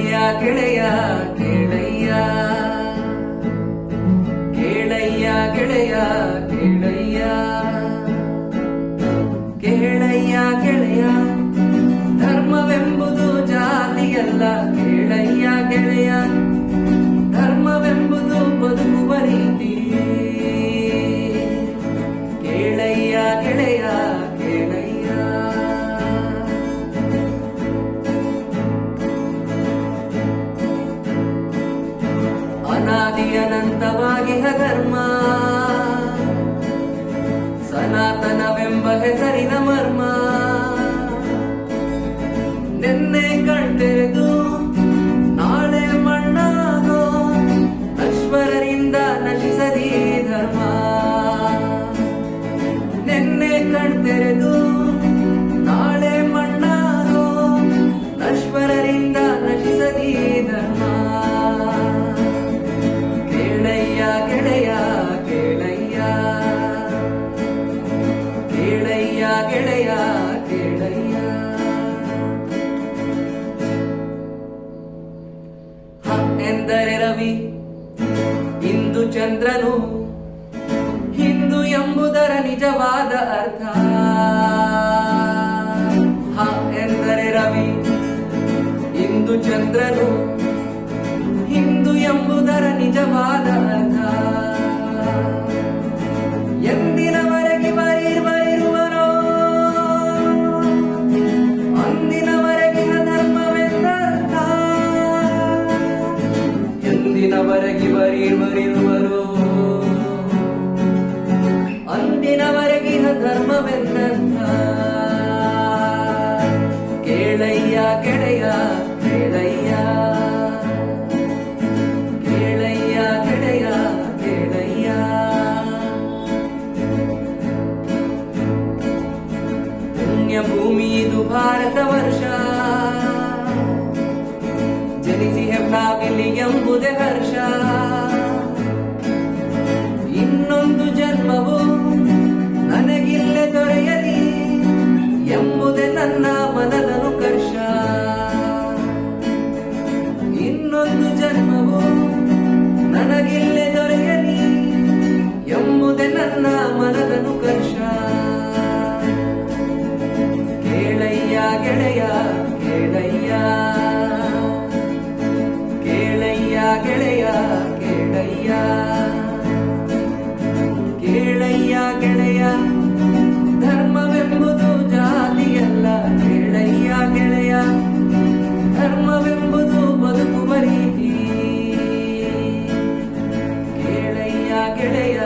கிளையா கிளையா கிளையா ಅನಂತವಾಗಿ ಧರ್ಮ ಸನಾತನವೆಂಬ ಹೆಸರಿನ ಮರ್ಮ. ಗೆಳೆಯ ಕೇಳಯ್ಯ ಹ ಎಂದರೆ ರವಿ, ಇಂದು ಚಂದ್ರನು. ಹಿಂದೂ ಎಂಬುದರ ನಿಜವಾದ ಅರ್ಥ. ಹ ಎಂದರೆ ರವಿ, ಇಂದು ಚಂದ್ರನು. ಹಿಂದು ಎಂಬುದರ ನಿಜವಾದ ಅರ್ಥ. ಪುಣ್ಯ ಭೂಮಿ ಇದು ಭಾರತ ವರ್ಷ. ಜನಿಸಿ ಹೆಬ್ಬಾಗಿಲಿ ಎಂಬುದೇ ಹರ್ಷ. ಇನ್ನೊಂದು ಜನ್ಮವು ನನಗಿಲ್ಲೇ ದೊರೆಯಲಿ ಎಂಬುದೇ ನನ್ನ ಮನದನುಕರ್ಷ ಕರ್ಷ. ಇನ್ನೊಂದು ಜನ್ಮವು ನನಗಿಲ್ಲೇ ದೊರೆಯಲಿ ಎಂಬುದೇ ನನ್ನ ಮನದ ಗೆಳೆಯ. ಧರ್ಮವೆಂಬುದು ಜಾತಿಯಲ್ಲ ಗೆಳೆಯ ಗೆಳೆಯ. ಧರ್ಮವೆಂಬುದು ಬದುಕುವ ರೀತಿ ಗೆಳೆಯ ಗೆಳೆಯ.